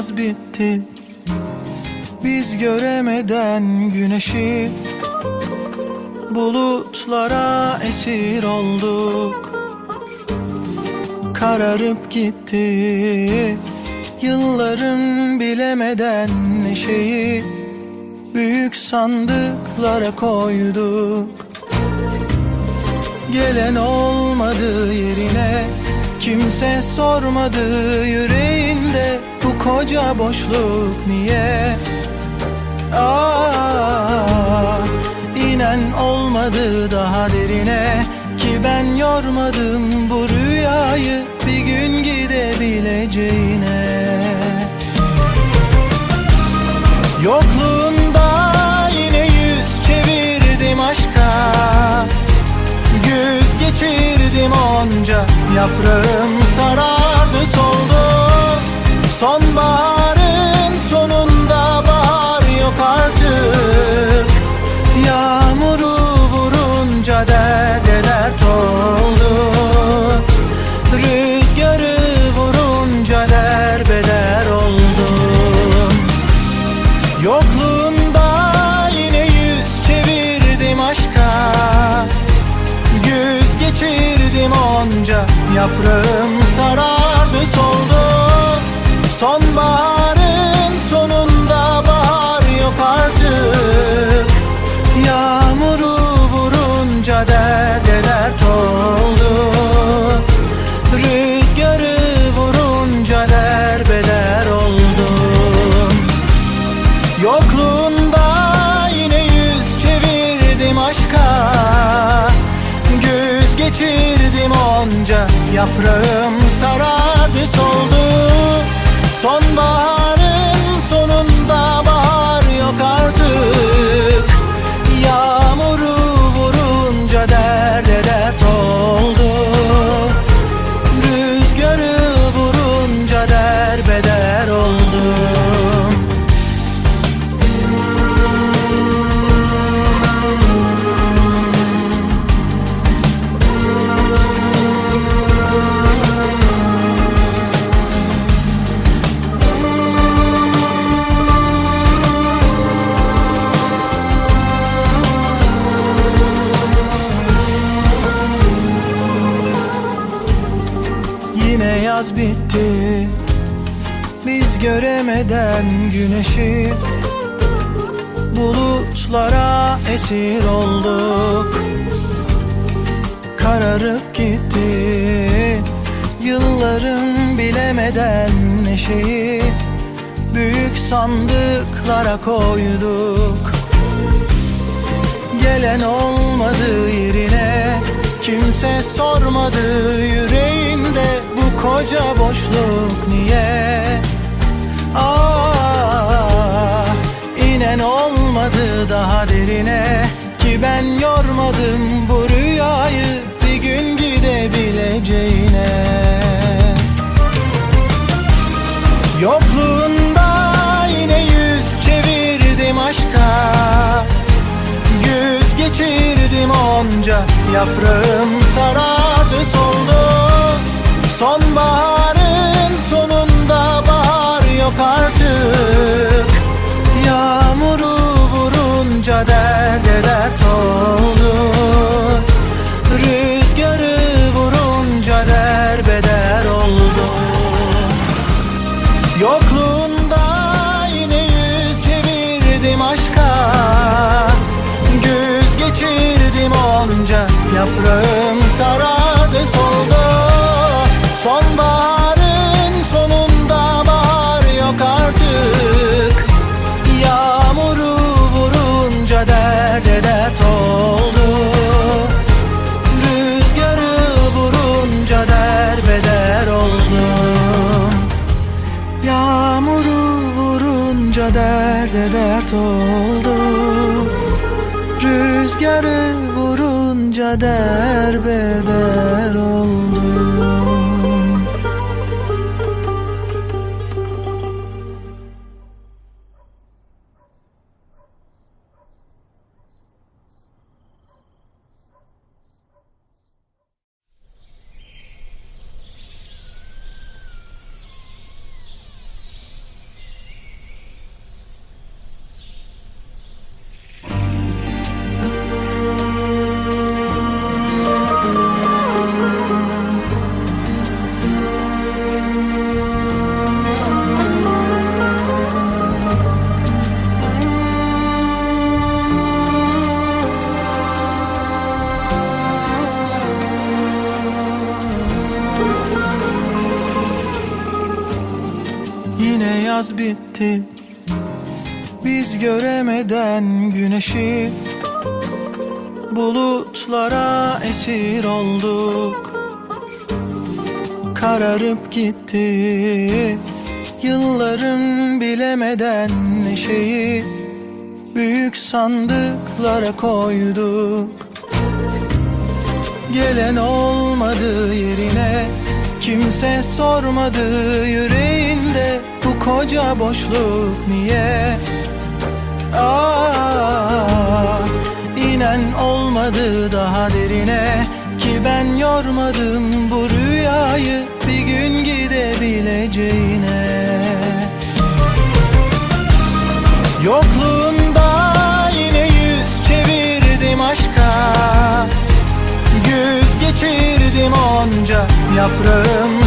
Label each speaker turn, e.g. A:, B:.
A: Yaz bitti. Biz göremeden güneşi Bulutlara esir olduk. Kararıp gitti. Yılların bilemeden neşeyi Büyük sandıklara koyduk. Gelen olmadı yerine Kimse sormadı yüreğinde koca boşluk niye? Ah, inen olmadı daha derine Ki ben yormadım bu rüyayı Bir gün gidebileceğine. Yokluğunda yine yüz çevirdim aşka Güz geçirdim onca Yaprağım soldu Sonbaharın sonunda bahar yok artık. Yağmuru vurunca derde dert oldu Rüzgarı vurunca derbeder oldum Yokluğunda yine yüz çevirdim aşka. Güz geçirdim onca Yaprağım Sonbaharın sonunda bahar yok artık. Yağmuru vurunca derde dert oldu Rüzgarı vurunca derbeder oldum Yokluğunda yine yüz çevirdim aşka. Güz geçirdim onca Yaprağım sarardı soldu Sonbaharın sonunda yaz bitti. Biz göremeden güneşi Bulutlara esir olduk. Kararıp gitti. Yılların bilemeden neşeyi Büyük sandıklara koyduk. Gelen olmadı yerine Kimse sormadı yüreğinde koca boşluk niye? Ah, inen olmadı daha derine. Ki ben yormadım bu rüyayı Bir gün gidebileceğine. Yokluğunda yine yüz çevirdim aşka. Güz geçirdim onca Yaprağım sarardı soldu Sonbaharın sonunda bahar yok artık. Yağmuru vurunca derde dert oldu. Rüzgarı vurunca derbeder oldu. Yokluğunda yine yüz çevirdim aşka. Güz geçirdim onca Yaprağım derde dert oldu. Rüzgarı vurunca derbeder oldum yaz bitti. Biz göremeden güneşi Bulutlara esir olduk. Kararıp gitti. Yılların bilemeden neşeyi Büyük sandıklara koyduk. Gelen olmadı yerine Kimse sormadı yüreğinde koca boşluk niye? Ah, inen olmadı daha derine Ki ben yormadım bu rüyayı Bir gün gidebileceğine. Yokluğunda yine yüz çevirdim aşka Güz geçirdim onca Yaprağım